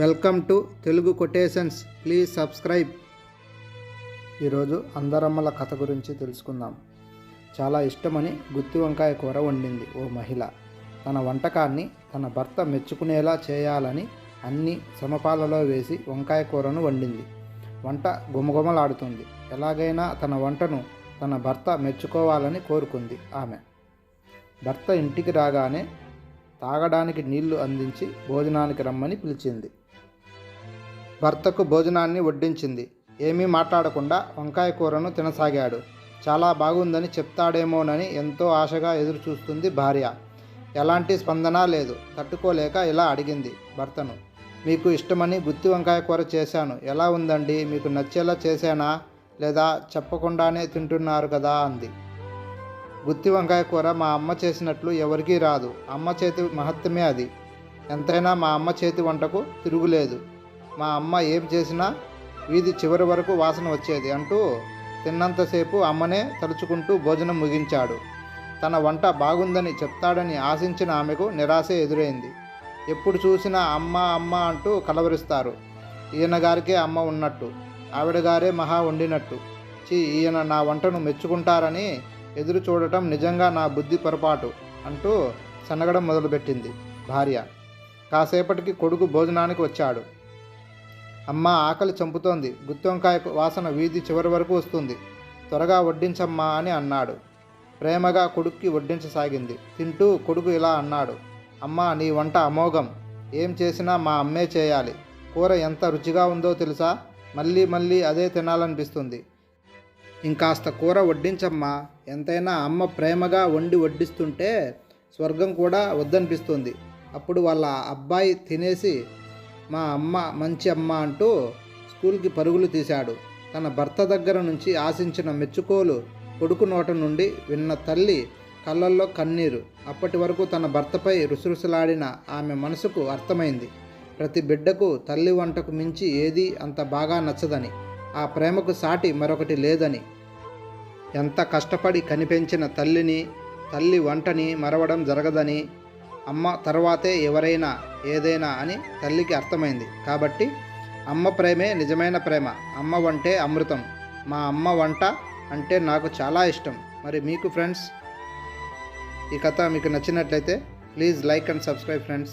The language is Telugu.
Welcome to Telugu quotations. Please subscribe. ఈరోజు అందరమ్మల కథ గురించి తెలుసుకుందాం. చాలా ఇష్టమని గుత్తి వంకాయ కూర వండింది ఓ మహిళ. తన వంటకాన్ని తన భర్త మెచ్చుకునేలా చేయాలని అన్ని సమపాలలో వేసి వంకాయ కూరను వండింది. వంట గుమగుమలాడుతుంది ఎలాగైనా తన వంటను తన భర్త మెచ్చుకోవాలని కోరుకుంది ఆమె. భర్త ఇంటికి రాగానే తాగడానికి నీళ్ళు అందించి భోజనానికి రమ్మని పిలిచింది. భర్తకు భోజనాన్ని వడ్డించింది. ఏమీ మాట్లాడకుండా వంకాయ కూరను తినసాగాడు. చాలా బాగుందని చెప్తాడేమోనని ఎంతో ఆశగా ఎదురుచూస్తుంది భార్య. ఎలాంటి స్పందన లేదు. తట్టుకోలేక ఇలా అడిగింది భర్తను. మీకు ఇష్టమని గుత్తి వంకాయ కూర చేశాను. ఎలా ఉందండి? మీకు నచ్చేలా చేశానా? లేదా చెప్పకుండానే తింటున్నారు కదా? అంది. గుత్తి వంకాయ కూర మా అమ్మ చేసినట్లు ఎవరికీ రాదు. అమ్మ చేతి మహత్యమే అది. ఎంతైనా మా అమ్మ చేతి వంటకు తిరుగులేదు. మా అమ్మ ఏం చేసినా వీధి చివరి వరకు వాసన వచ్చేది అంటూ తిన్నంతసేపు అమ్మనే తలుచుకుంటూ భోజనం ముగించాడు. తన వంట బాగుందని చెప్తాడని ఆశించిన ఆమెకు నిరాశ ఎదురైంది. ఎప్పుడు చూసినా అమ్మ అమ్మ అంటూ కలవరిస్తారు. ఈయన గారికే అమ్మ ఉన్నట్టు ఆవిడ గారే మహా వండినట్టు. చీ ఈయన నా వంటను మెచ్చుకుంటారని ఎదురు చూడటం నిజంగా నా బుద్ధి పొరపాటు అంటూ సన్నగడం మొదలుపెట్టింది భార్య. కాసేపటికి కొడుకు భోజనానికి వచ్చాడు. అమ్మ ఆకలి చంపుతోంది. గుత్తొంకాయ వాసన వీధి చివరి వరకు వస్తుంది. త్వరగా వడ్డించమ్మా అని అన్నాడు. ప్రేమగా కొడుక్కి వడ్డించసాగింది. తింటూ కొడుకు ఇలా అన్నాడు. అమ్మా నీ వంట అమోఘం. ఏం చేసినా మా అమ్మే చేయాలి. కూర ఎంత రుచిగా ఉందో తెలుసా? మళ్ళీ మళ్ళీ అదే తినాలనిపిస్తుంది. ఇంకాస్త కూర వడ్డించమ్మా. ఎంతైనా అమ్మ ప్రేమగా వండి వడ్డిస్తుంటే స్వర్గం కూడా వద్దనిపిస్తుంది. అప్పుడు వాళ్ళ అబ్బాయి తినేసి మా అమ్మ మంచి అమ్మ అంటూ స్కూల్కి పరుగులు తీశాడు. తన భర్త దగ్గర నుంచి ఆశించిన మెచ్చుకోలు కొడుకు నోట నుండి విన్న తల్లి కళ్ళల్లో కన్నీరు. అప్పటి వరకు తన భర్తపై రుసరుసలాడిన ఆమె మనసుకు అర్థమైంది. ప్రతి బిడ్డకు తల్లి వంటకు మించి ఏది అంత బాగా నచ్చదని ఆ ప్రేమకు సాటి మరొకటి లేదని. ఎంత కష్టపడి కనిపించిన తల్లిని తల్లి వంటని మరవడం జరగదని అమ్మ తర్వాతే ఎవరైనా ఏదైనా అని తల్లికి అర్థమైంది. కాబట్టి అమ్మ ప్రేమే నిజమైన ప్రేమ. అమ్మ వంటే అమృతం. మా అమ్మ వంట అంటే నాకు చాలా ఇష్టం. మరి మీకు ఫ్రెండ్స్ ఈ కథ మీకు నచ్చినట్లయితే please like and subscribe friends.